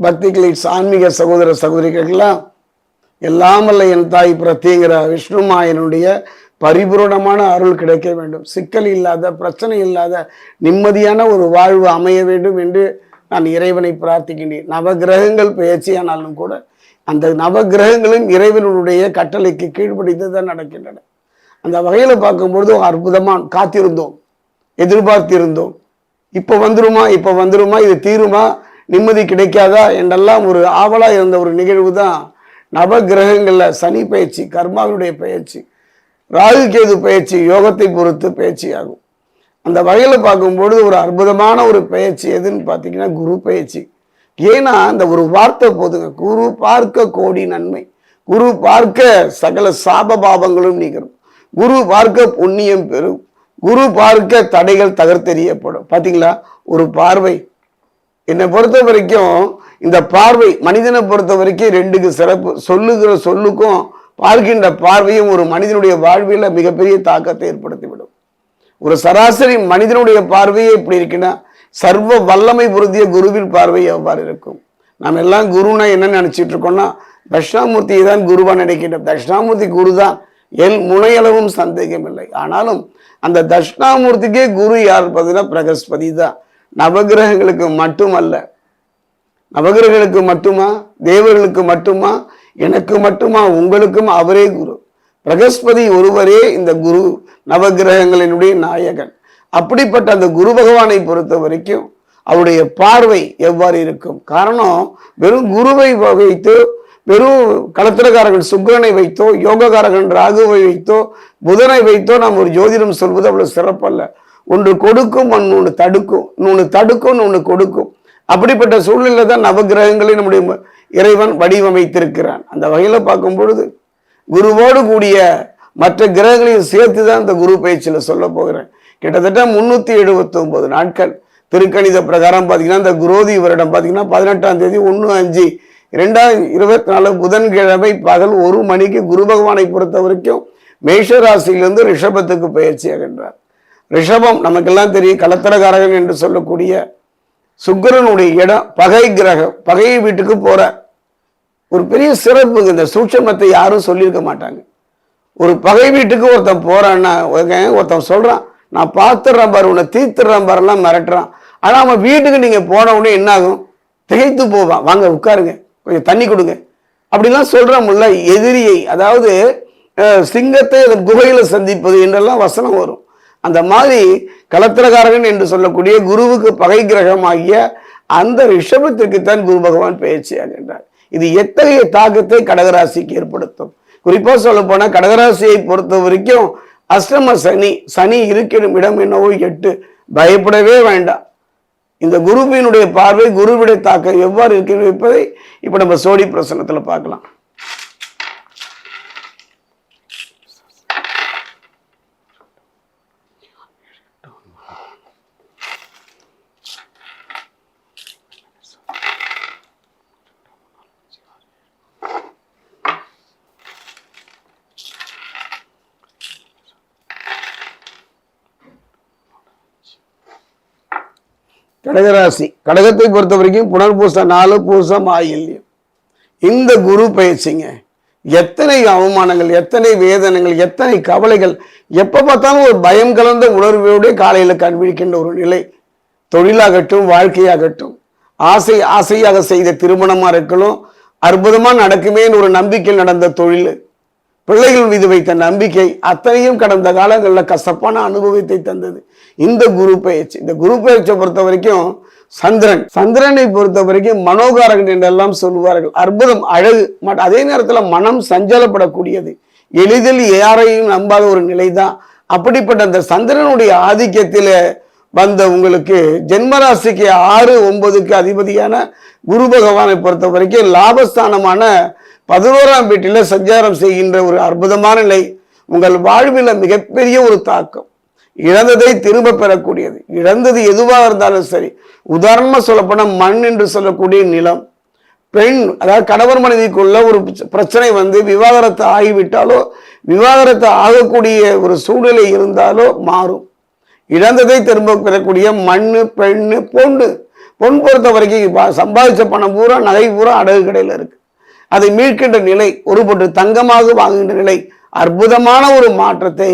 பக்தி கிளீட்ஸ் ஆன்மீக சகோதர சகோதரிகளுக்கெல்லாம் எல்லாமல்ல என் தாய் பிரத்திங்கிற விஷ்ணுமாயனுடைய பரிபூரணமான அருள் கிடைக்க வேண்டும். சிக்கல் இல்லாத பிரச்சனை இல்லாத நிம்மதியான ஒரு வாழ்வு அமைய வேண்டும் என்று நான் இறைவனை பிரார்த்திக்கின்றேன். நவகிரகங்கள் பெயர்ச்சியானாலும் கூட அந்த நவகிரகங்களும் இறைவனுடைய கட்டளைக்கு கீழ்ப்படித்து தான் நடக்கின்றன. அந்த வகையில் பார்க்கும்பொழுது அற்புதமாக காத்திருந்தோம் எதிர்பார்த்திருந்தோம். இப்போ வந்துருமா இப்போ வந்துருமா இது தீருமா நிம்மதி கிடைக்காதா என்றெல்லாம் ஒரு ஆவலாக இருந்த ஒரு நிகழ்வு தான் நவகிரகங்களில் சனி பயிற்சி கர்மாவினுடைய பயிற்சி ராகு கேது பயிற்சி யோகத்தை பொறுத்து பயிற்சி ஆகும். அந்த வகையில் பார்க்கும்பொழுது ஒரு அற்புதமான ஒரு பயிற்சி எதுன்னு பார்த்தீங்கன்னா குரு பயிற்சி. ஏன்னா அந்த ஒரு வார்த்தை போதுங்க. குரு பார்க்க கோடி நன்மை. குரு பார்க்க சகல சாப பாவங்களும் நீங்கும். குரு பார்க்க புண்ணியம் பெறும். குரு பார்க்க தடைகள் தகர்த்தெறியப்படும். பார்த்தீங்களா? ஒரு பார்வை. என்னை பொறுத்த வரைக்கும் இந்த பார்வை மனிதனை பொறுத்த வரைக்கும் ரெண்டுக்கு சிறப்பு. சொல்லுகிற சொல்லுக்கும் பார்க்கின்ற பார்வையும் ஒரு மனிதனுடைய வாழ்வில் மிகப்பெரிய தாக்கத்தை ஏற்படுத்திவிடும். ஒரு சராசரி மனிதனுடைய பார்வையே இப்படி இருக்குன்னா சர்வ வல்லமை பொருந்திய குருவின் பார்வை எவ்வாறு இருக்கும்? நாம் எல்லாம் குருனா என்ன நினச்சிட்டு இருக்கோம்னா தட்சிணாமூர்த்தியை தான் குருவாக நினைக்கின்றோம். தட்சிணாமூர்த்தி குரு தான். எல் முனையளவும் சந்தேகம் இல்லை ஆனாலும் அந்த தட்சிணாமூர்த்திக்கே குரு யார் பார்த்தீங்கன்னா பிரகஸ்பதி தான். நவகிரகங்களுக்கு மட்டுமல்ல. நவகிரகங்களுக்கு மட்டுமா? தேவர்களுக்கு மட்டுமா? எனக்கு மட்டுமா? உங்களுக்கும் அவரே குரு. பிரகஸ்பதி ஒருவரே இந்த குரு நவகிரகங்களினுடைய நாயகன். அப்படிப்பட்ட அந்த குரு பகவானை பொறுத்த வரைக்கும் அவருடைய பார்வை எவ்வாறு இருக்கும்? காரணம் வெறும் குருவை வைத்து வெறும் களத்திரக்காரர்கள் சுக்கிரனை வைத்தோ யோகக்காரகன் ராகுவை வைத்தோ புதனை வைத்தோ நாம் ஒரு ஜோதிடம் சொல்வது அவ்வளவு சிறப்பல்ல. ஒன்று கொடுக்கும் ஒன்று தடுக்கும். இன்னொன்று தடுக்கும் ஒன்று கொடுக்கும். அப்படிப்பட்ட சூழ்நிலை தான் நவகிரகங்களை நம்முடைய இறைவன் வடிவமைத்திருக்கிறான். அந்த வகையில் பார்க்கும் பொழுது குருவோடு கூடிய மற்ற கிரகங்களையும் சேர்த்து தான் இந்த குரு பயிற்சியில் சொல்ல போகிறேன். கிட்டத்தட்ட முந்நூற்றி எழுபத்தொம்போது நாட்கள். திருக்கணித பிரகாரம் பார்த்தீங்கன்னா இந்த குரோதி வருடம் பார்த்தீங்கன்னா பதினெட்டாம் தேதி ஒன்று அஞ்சு ரெண்டாயிரம் இருபத்தி நாலு புதன்கிழமை பகல் ஒரு மணிக்கு குரு பகவானை பொறுத்த வரைக்கும் மேஷ ரிஷபத்துக்கு ரிஷபத்துக்கு பயிற்சியாகின்றார் ரிஷபம் நமக்கெல்லாம் தெரியும் கலத்தரகாரகன் என்று சொல்லக்கூடிய சுக்கிரனுடைய இடம் பகை கிரகம் பகை வீட்டுக்கு போற. ஒரு பெரிய சிறப்பு இந்த சூட்சமத்தை யாரும் சொல்லியிருக்க மாட்டாங்க. ஒரு பகை வீட்டுக்கு ஒருத்தன் போறான்னா ஒருத்தன் சொல்றான் நான் பார்த்துடுறேன் பாரு உன்னை தீர்த்துடுறேன் பாருலாம் மிரட்டுறான். ஆனால் அவன் வீட்டுக்கு நீங்கள் போன உடனே என்ன ஆகும் திகைத்து போவான். வாங்க உட்காருங்க. கொஞ்சம் தண்ணி கொடுங்க. அப்படிலாம் சொல்றோம்ல எதிரியை அதாவது சிங்கத்தை அதன் சந்திப்பது என்றெல்லாம் வசனம் வரும். அந்த மாதிரி கலத்திரகாரகன் என்று சொல்லக்கூடிய குருவுக்கு பகை கிரகமாகிய அந்த ரிஷபத்திற்குத்தான் குரு பகவான் பயிற்சியாகின்றார் இது எத்தகைய தாக்கத்தை கடகராசிக்கு ஏற்படுத்தும்? குறிப்பாக சொல்ல போனால் கடகராசியை பொறுத்த வரைக்கும் அஷ்டம சனி சனி இருக்கிற இடம் என்னவோ எட்டு. பயப்படவே வேண்டாம். இந்த குருவினுடைய பார்வை குருவுடைய தாக்கம் எவ்வாறு இருக்கிறது என்பதை இப்போ நம்ம சோடி பிரசனத்தில் பார்க்கலாம். கடகராசி. கடகத்தை பொறுத்த வரைக்கும் புனர்பூசம் நாலு பூசம் ஆயில்யம். இந்த குரு பயிற்சிங்க. எத்தனை அவமானங்கள் எத்தனை வேதனைகள் எத்தனை கவலைகள் எப்போ பார்த்தாலும் ஒரு பயம் கலந்த உணர்வோடு காலையில் கண்பிடிக்கின்ற ஒரு நிலை. தொழிலாகட்டும் வாழ்க்கையாகட்டும் ஆசை ஆசையாக செய்த திருமணமாக இருக்கணும் அற்புதமாக நடக்குமேன்னு ஒரு நம்பிக்கை நடந்த தொழில். பிள்ளைகள் மீது வைத்த நம்பிக்கை அத்தனையும் கடந்த காலங்களில் கசப்பான அனுபவத்தை தந்தது. இந்த குரு பயிற்சி இந்த குரு பயிற்சியை பொறுத்த வரைக்கும் சந்திரன். சந்திரனை பொறுத்த வரைக்கும் மனோகாரகன் என்றெல்லாம் சொல்லுவார்கள். அற்புதம் அழகு. மட் அதே நேரத்தில் மனம் சஞ்சலப்படக்கூடியது. எளிதில் யாரையும் நம்பாத ஒரு நிலைதான். அப்படிப்பட்ட அந்த சந்திரனுடைய ஆதிக்கத்தில் வந்த உங்களுக்கு ஜென்மராசிக்கு ஆறு ஒன்பதுக்கு அதிபதியான குரு பகவானை பொறுத்த வரைக்கும் லாபஸ்தானமான பதினோராம் வீட்டில் சஞ்சாரம் செய்கின்ற ஒரு அற்புதமான நிலை. உங்கள் வாழ்வில் மிகப்பெரிய ஒரு தாக்கம். இழந்ததை திரும்ப பெறக்கூடியது. இழந்தது எதுவாக இருந்தாலும் சரி உதாரணமாக சொல்லப்போனால் மண் என்று சொல்லக்கூடிய நிலம். பெண் அதாவது கணவர் மனைவிக்குள்ள ஒரு பிரச்சனை வந்து விவாகரத்து ஆகிவிட்டாலோ விவாகரத்து ஆகக்கூடிய ஒரு சூழ்நிலை இருந்தாலோ மாறும். இழந்ததை திரும்ப பெறக்கூடிய மண் பெண் பொண்ணு. பொன் பொறுத்த வரைக்கும் சம்பாதிச்ச பணம் பூரா நகை பூரா அடகு கடையில் இருக்குது அதை மீட்கின்ற நிலை ஒரு பொட்டு தங்கமாக வாங்குகின்ற நிலை அற்புதமான ஒரு மாற்றத்தை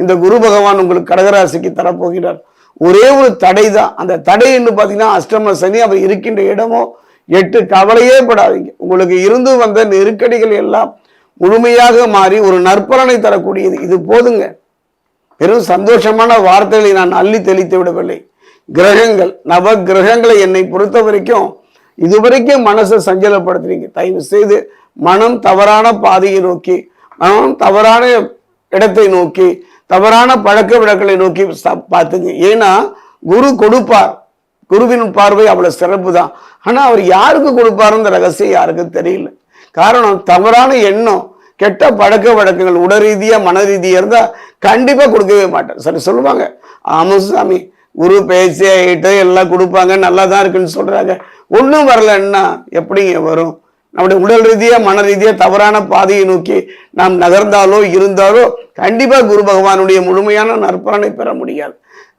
இந்த குரு பகவான் உங்களுக்கு கடகராசிக்கு தரப்போகிறார். ஒரே ஒரு தடை தான் அந்த தடை என்று பார்த்தீங்கன்னா அஷ்டம சனி அவர் இருக்கின்ற இடமோ எட்டு கவலையே படாதீங்க. உங்களுக்கு இருந்து வந்த நெருக்கடிகள் எல்லாம் முழுமையாக மாறி ஒரு நற்பலனை தரக்கூடியது. இது போதுங்க. வெறும் சந்தோஷமான வார்த்தைகளை நான் அள்ளி தெளித்து விடவில்லை. கிரகங்கள் நவ கிரகங்களை என்னை பொறுத்த வரைக்கும் இதுவரைக்கும் மனசை சஞ்சலப்படுத்துறீங்க தயவு செய்து மனம் தவறான பாதையை நோக்கி மனம் தவறான இடத்தை நோக்கி தவறான பழக்க வழக்கங்களை நோக்கி ச- பார்த்துங்க. ஏன்னா குரு கொடுப்பார். குருவின் பார்வை அவ்வளவு சிறப்பு தான் ஆனா அவர் யாருக்கு கொடுப்பாருன்ற ரகசியம் யாருக்கும் தெரியல. காரணம் தவறான எண்ணம் கெட்ட பழக்க வழக்கங்கள் உடல் ரீதியா மன ரீதியா இருந்தா கண்டிப்பா கொடுக்கவே மாட்டார். சரி சொல்லுவாங்க. ஆமாம் சாமி. குரு பேசி ஆகிட்டு எல்லாம் கொடுப்பாங்க நல்லா தான் இருக்குன்னு சொல்கிறாங்க ஒன்றும் வரலன்னா எப்படிங்க வரும்? நம்முடைய உடல் ரீதியாக மன ரீதியாக தவறான பாதையை நோக்கி நாம் நகர்ந்தாலோ இருந்தாலோ கண்டிப்பாக குரு பகவானுடைய முழுமையான நற்பலனை பெற முடியாது.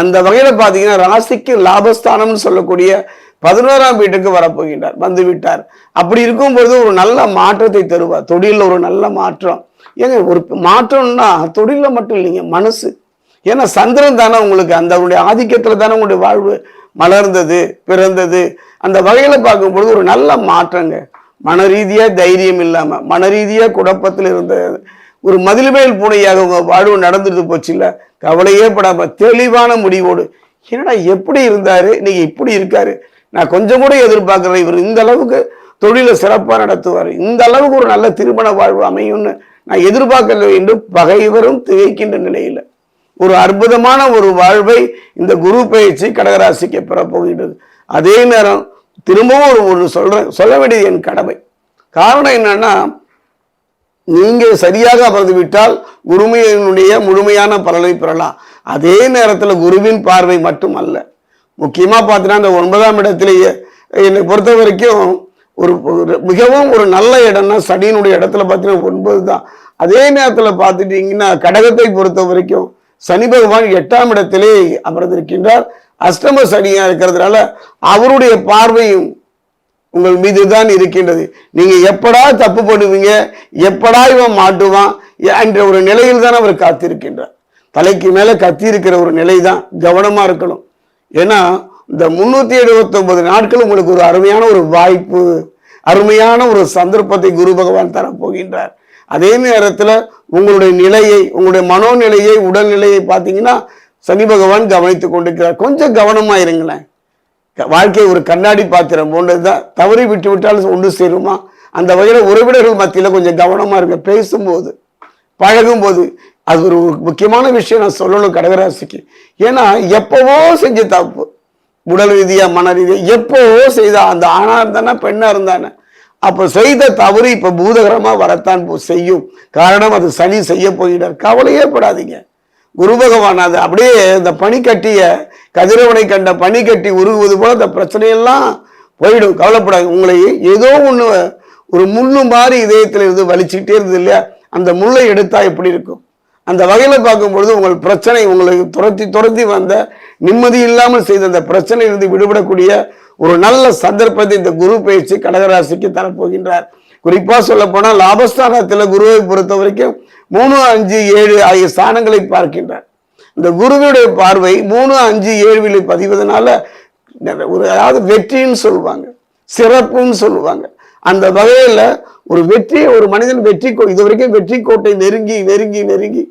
அந்த வகையில் பார்த்தீங்கன்னா ராசிக்கு லாபஸ்தானம்னு சொல்லக்கூடிய பதினோராம் வீட்டுக்கு வரப்போகின்றார் வந்து விட்டார். அப்படி இருக்கும்பொழுது ஒரு நல்ல மாற்றத்தை தருவார். தொழிலில் ஒரு நல்ல மாற்றம். ஏங்க ஒரு மாற்றம்னா தொழிலில் மட்டும் இல்லைங்க மனசு. ஏன்னா சந்திரன் தானே உங்களுக்கு அந்த அவருடைய ஆதிக்கத்தில் தானே உங்களுடைய வாழ்வு மலர்ந்தது பிறந்தது. அந்த வகையில் பார்க்கும்பொழுது ஒரு நல்ல மாற்றங்க. மன ரீதியாக தைரியம் இல்லாமல் மன ரீதியாக குழப்பத்தில் இருந்த ஒரு மதில்மேல் பூனையாக உங்கள் வாழ்வு நடந்துட்டு போச்சு இல்லை? கவலையே படாமல் தெளிவான முடிவோடு. என்னடா எப்படி இருந்தார்? இன்னைக்கு இப்படி இருக்காரு? நான் கொஞ்சம் கூட எதிர்பார்க்குறேன் இவர் இந்த அளவுக்கு தொழிலை சிறப்பாக நடத்துவார். இந்த அளவுக்கு ஒரு நல்ல திருமண வாழ்வு அமையும்னு நான் எதிர்பார்க்கல என்று பகைவரும் திகைக்கின்ற நிலையில். ஒரு அற்புதமான ஒரு வாழ்வை இந்த குரு பயிற்சி கடகராசிக்கு பெறப்போகின்றது அதே நேரம் திரும்பவும் ஒரு ஒரு சொல்கிறேன் சொல்ல வேண்டியது என் கடமை. காரணம் என்னன்னா நீங்கள் சரியாக அமர்ந்து விட்டால் குருமையினுடைய முழுமையான பலனை பெறலாம். அதே நேரத்தில் குருவின் பார்வை மட்டும் அல்ல முக்கியமாக பார்த்தீங்கன்னா இந்த ஒன்பதாம் இடத்திலேயே என்னை பொறுத்த வரைக்கும் ஒரு ஒரு மிகவும் ஒரு நல்ல இடம்னா சனியினுடைய இடத்துல பார்த்தீங்கன்னா ஒன்பது தான். அதே நேரத்தில் பார்த்துட்டீங்கன்னா கடகத்தை பொறுத்த வரைக்கும் சனி பகவான் எட்டாம் இடத்திலே அமர்ந்திருக்கின்றார். அஷ்டம சனியா இருக்கிறதுனால அவருடைய பார்வையும் உங்கள் மீது தான் இருக்கின்றது. நீங்க எப்படா தப்பு பண்ணுவீங்க எப்படா இவன் மாட்டுவான் என்ற ஒரு நிலையில் தான் அவர் காத்திருக்கின்றார். தலைக்கு மேல கத்தி இருக்கிற ஒரு நிலை தான் கவனமா இருக்கணும். ஏன்னா இந்த முன்னூத்தி எழுபத்தி ஒன்பது நாட்கள் உங்களுக்கு ஒரு அருமையான ஒரு வாய்ப்பு அருமையான ஒரு சந்தர்ப்பத்தை குரு பகவான் தரப்போகின்றார். அதே நேரத்தில் உங்களுடைய நிலையை உங்களுடைய மனோநிலையை உடல்நிலையை பார்த்தீங்கன்னா சனி பகவான் கவனித்து கொண்டிருக்கிறார். கொஞ்சம் கவனமாக இருங்களேன். க- வாழ்க்கை ஒரு கண்ணாடி பாத்திரம் போன்றதுதான். தவறி விட்டு விட்டாலும் ஒன்று சேருமா? அந்த வகையில் உறவினர்கள் மத்தியில் கொஞ்சம் கவனமாக இருங்க. பேசும்போது பழகும்போது அது ஒரு முக்கியமான விஷயம் நான் சொல்லணும் கடகராசிக்கு. ஏன்னா எப்போவோ செஞ்ச தப்பு உடல் ரீதியாக மன ரீதியாக எப்போவோ செய்தா அந்த ஆணாக இருந்தானா பெண்ணாக இருந்தானே அப்ப செய்த தவறு இப்ப பூதகரமா வரத்தான் போ- செய்யும். காரணம் அது சனி செய்ய போகிறார். கவலையே படாதீங்க. குரு பகவான் அது அப்படியே இந்த பனிக்கட்டிய கதிரவனை கண்ட பனிக்கட்டி உருகுவது போல அந்த பிரச்சனையெல்லாம் போயிடும். கவலைப்படாது உங்களை ஏதோ ஒன்று ஒரு முள்ளு மாதிரி இதயத்தில் இருந்து வலிச்சுக்கிட்டே இருந்தது இல்லையா? அந்த முள்ளை எடுத்தா எப்படி இருக்கும்? அந்த வகையில் பார்க்கும்பொழுது உங்கள் பிரச்சனை உங்களுக்கு துரத்தி துரத்தி வந்த நிம்மதி இல்லாமல் செய்த அந்த பிரச்சனையிலிருந்து விடுபடக்கூடிய ஒரு நல்ல சந்தர்ப்பத்தை இந்த குரு பயிற்சி கடகராசிக்கு தரப்போகின்றார். குறிப்பா சொல்ல போனால் லாபஸ்தானத்தில் குருவை பொறுத்த வரைக்கும் மூணு அஞ்சு ஏழு ஆகிய ஸ்தானங்களை பார்க்கின்றார். இந்த குருவினுடைய பார்வை மூணு அஞ்சு ஏழுவிலை பதிவதனால ஒரு அதாவது வெற்றின்னு சொல்லுவாங்க. சிறப்புன்னு சொல்லுவாங்க. அந்த வகையில் ஒரு வெற்றி ஒரு மனிதன் வெற்றி கோ இது வரைக்கும் வெற்றி கோட்டை நெருங்கி நெருங்கி நெருங்கி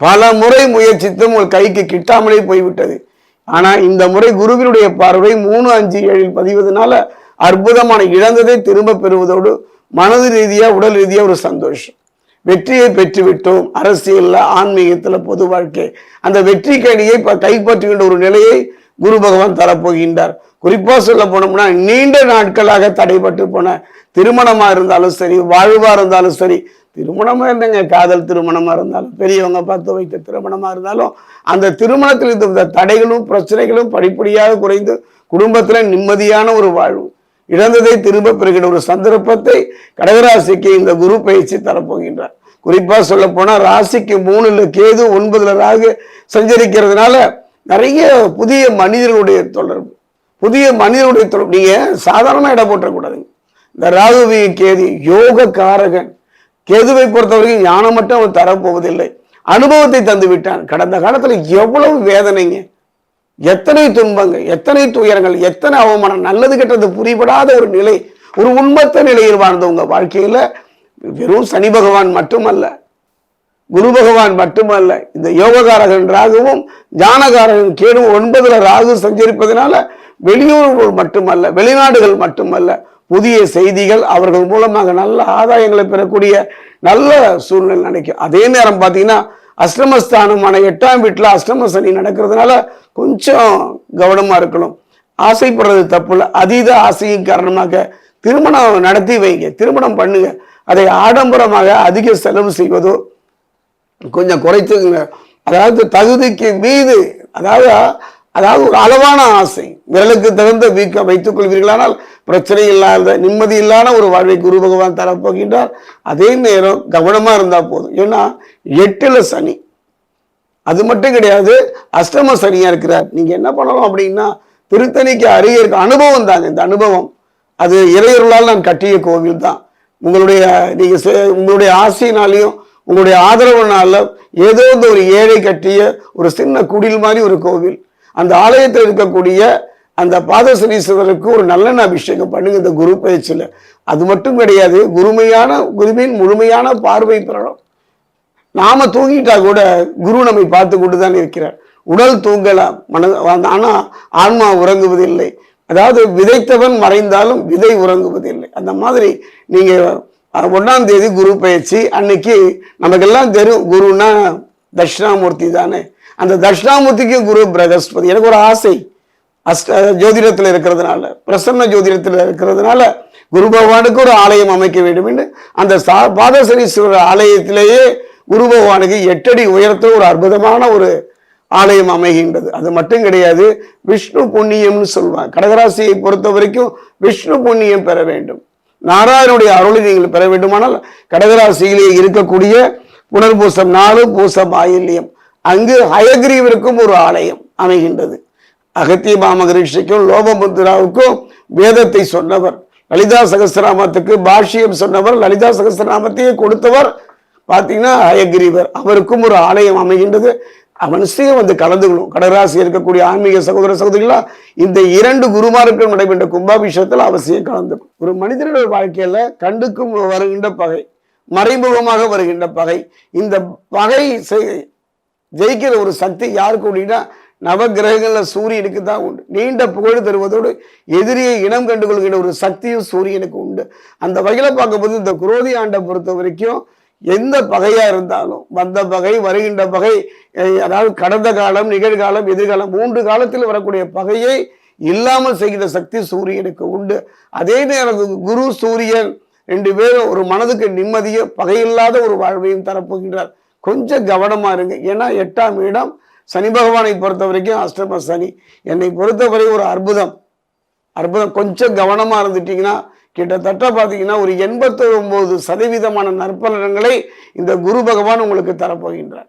பல முறை முயற்சித்தும் ஒரு கைக்கு கிட்டாமலே போய்விட்டது. ஆனா இந்த முறை குருவினுடைய பார்வை மூணு அஞ்சு ஏழில் பதிவதனால அற்புதமான இழந்ததை திரும்ப பெறுவதோடு மனது ரீதியா உடல் ரீதியா ஒரு சந்தோஷம். வெற்றியை பெற்றுவிட்டோம். அரசியல்ல ஆன்மீகத்துல பொது வாழ்க்கை. அந்த வெற்றி கடியை கைப்பற்றுகின்ற ஒரு நிலையை குரு பகவான் தரப்போகின்றார். குறிப்பாக சொல்ல போனோம்னா நீண்ட நாட்களாக தடைபட்டு போன திருமணமாக இருந்தாலும் சரி வாழ்வாக இருந்தாலும் சரி திருமணமாக இருந்தங்க காதல் திருமணமாக இருந்தாலும் பெரியவங்க பார்த்து வைத்த திருமணமாக இருந்தாலும் அந்த திருமணத்தில் இருந்த தடைகளும் பிரச்சனைகளும் படிப்படியாக குறைந்து குடும்பத்தில் நிம்மதியான ஒரு வாழ்வு இழந்ததை திரும்ப பெறுகிற ஒரு சந்தர்ப்பத்தை கடகராசிக்கு இந்த குரு பயிற்சி தரப்போகின்றார். குறிப்பாக சொல்ல போனால் ராசிக்கு மூணுல கேது ஒன்பதுல ராகு சஞ்சரிக்கிறதுனால நிறைய புதிய மனிதர்களுடைய தொடர்பு. புதிய மனிதனுடைய தொடர்பு நீங்கள் சாதாரண இடம் போட்டக்கூடாதுங்க இந்த ராகுவி கேது யோக காரகன் கேதுவை பொறுத்தவரைக்கும் ஞானம் மட்டும் அவன் தரப்போவதில்லை. அனுபவத்தை தந்து விட்டான். கடந்த காலத்தில் எவ்வளவு வேதனைங்க. எத்தனை துன்பங்கள் எத்தனை துயரங்கள் எத்தனை அவமானம். நல்லது கெட்டது புரிபடாத ஒரு நிலை ஒரு உண்மத்த நிலையில் வாழ்ந்த உங்கள் வாழ்க்கையில் வெறும் சனி பகவான் மட்டுமல்ல. குரு பகவான் மட்டுமல்ல. இந்த யோககாரகன் ராகுவும் ஞானகாரகன் கேடும் ஒன்பதுல ராகு சஞ்சரிப்பதனால வெளியூர்கள் மட்டுமல்ல வெளிநாடுகள் மட்டுமல்ல புதிய செய்திகள் அவர்கள் மூலமாக நல்ல ஆதாயங்களை பெறக்கூடிய நல்ல சூழ்நிலை நினைக்கும் அதே நேரம் பார்த்தீங்கன்னா அஷ்டமஸ்தானமான எட்டாம் வீட்டில் அஷ்டம சனி நடக்கிறதுனால கொஞ்சம் கவனமாக இருக்கணும். ஆசைப்படுறது தப்பு இல்லை. அதீத ஆசையின் காரணமாக திருமணம் நடத்தி வைங்க. திருமணம் பண்ணுங்க. அதை ஆடம்பரமாக அதிக செலவு செய்வதோ கொஞ்சம் குறைத்துக்குங்க. அதாவது தகுதிக்கு மீது அதாவது அதாவது ஒரு அளவான ஆசை. விரலுக்கு தகுந்த வீக்கம் வைத்துக் கொள்வீர்களானால் பிரச்சனை இல்லாத நிம்மதி இல்லாத ஒரு வாழ்வை குரு பகவான் தரப்போகின்றார். அதே நேரம் கவனமாக இருந்தால் போதும். ஏன்னா எட்டில் சனி. அது மட்டும் கிடையாது அஷ்டம சனியாக இருக்கிறார். நீங்கள் என்ன பண்ணலாம் அப்படின்னா திருத்தணிக்கு அருகே இருக்க அனுபவம் தாங்க. இந்த அனுபவம். அது இறையொருளால் நான் கட்டிய கோவில் தான். உங்களுடைய நீங்கள் உங்களுடைய ஆசையினாலையும் உங்களுடைய ஆதரவுனால ஏதோ இந்த ஒரு ஏழை கட்டிய ஒரு சின்ன குடில் மாதிரி ஒரு கோவில். அந்த ஆலயத்தில் இருக்கக்கூடிய அந்த பாதசனீஸ்வரருக்கு ஒரு நல்லெண்ண அபிஷேகம் பண்ணுங்க. இந்த குரு பயிற்சியில் அது மட்டும் கிடையாது குருமையான குருவின் முழுமையான பார்வை பெறணும் நாம தூங்கிட்டா கூட குரு நம்மை பார்த்து கொண்டு தான் இருக்கிறார். உடல் தூங்கலாம். மன ஆனால் ஆன்மா உறங்குவதில்லை. அதாவது விதைத்தவன் மறைந்தாலும் விதை உறங்குவதில்லை. அந்த மாதிரி நீங்கள் ஒன்றாம் தேதி குரு பயிற்சி அன்னைக்கு நமக்கெல்லாம் தெரியும் குருன்னா தட்சிணாமூர்த்தி தானே? அந்த தட்சிணாமூர்த்திக்கும் குரு பிரகஸ்பதி. எனக்கு ஒரு ஆசை. அஷ்ட ஜோதிடத்தில் இருக்கிறதுனால பிரசன்ன ஜோதிடத்தில் இருக்கிறதுனால குரு பகவானுக்கு ஒரு ஆலயம் அமைக்க வேண்டும் என்று அந்த சா பாதசனீஸ்வரர் ஆலயத்திலேயே குரு பகவானுக்கு எட்டடி உயரத்தில் ஒரு அற்புதமான ஒரு ஆலயம் அமைகின்றது. அது மட்டும் கிடையாது விஷ்ணு புண்ணியம்னு சொல்லுவாங்க. கடகராசியை பொறுத்த வரைக்கும் விஷ்ணு புண்ணியம் பெற வேண்டும். நாராயணனுடைய அருளை நீங்கள் பெற வேண்டுமானால் கடகராசியிலே இருக்கக்கூடிய புனர்பூசம் நாலு பூசம் ஆயில்யம். அங்கு ஹயக்ரீவிற்கும் ஒரு ஆலயம் அமைகின்றது. அகத்திய மாமகரிஷிக்கும் லோபமுத்ராவுக்கும் வேதத்தை சொன்னவர். லலிதா சகசிரநாமத்துக்கு பாஷ்யம் சொன்னவர் லலிதா சகசிரநாமத்தையே கொடுத்தவர் பார்த்தீங்கன்னா ஹயக்ரீவர். அவருக்கும் ஒரு ஆலயம் அமைகின்றது. அவனுசையும் வந்து கலந்துக்கணும் கடகராசி இருக்கக்கூடிய ஆன்மீக சகோதர சகோதரிகளா இந்த இரண்டு குருமாருக்கும் நடைபெற்ற கும்பாபிஷேகத்தில் அவசியம் கலந்துக்கும் ஒரு மனிதனுடைய வாழ்க்கையில கண்டுக்கும் வருகின்ற பகை. மறைமுகமாக வருகின்ற பகை. இந்த பகை செய்- ஜெயிக்கிற ஒரு சக்தி யாருக்கு அப்படின்னா நவகிரகங்களில் சூரியனுக்கு தான் உண்டு. நீண்ட புகழ் தருவதோடு எதிரியை இனம் கண்டுகொள்கின்ற ஒரு சக்தியும் சூரியனுக்கு உண்டு. அந்த வகையில் பார்க்கும்போது இந்த குரோதி ஆண்டை பொறுத்த வரைக்கும் எந்த பகையாக இருந்தாலும் வந்த பகை வருகின்ற பகை அதாவது கடந்த காலம் நிகழ்காலம் எதிர்காலம் மூன்று காலத்தில் வரக்கூடிய பகையை இல்லாமல் செய்கிற சக்தி சூரியனுக்கு உண்டு. அதே நேரம் குரு சூரியன் ரெண்டு பேரும் ஒரு மனதுக்கு நிம்மதியும் பகையில்லாத ஒரு வாழ்வையும் தரப்போகின்றார். கொஞ்சம் கவனமாக இருங்க. ஏன்னா எட்டாம் இடம் சனி பகவானை பொறுத்த வரைக்கும் அஷ்டம சனி. என்னை பொறுத்தவரை ஒரு அற்புதம். அற்புதம். கொஞ்சம் கவனமாக இருந்துட்டீங்கன்னா கிட்டத்தட்ட பார்த்தீங்கன்னா ஒரு எண்பத்தி சதவீதமான நற்பலன்களை இந்த குரு பகவான் உங்களுக்கு தரப்போகின்றார்.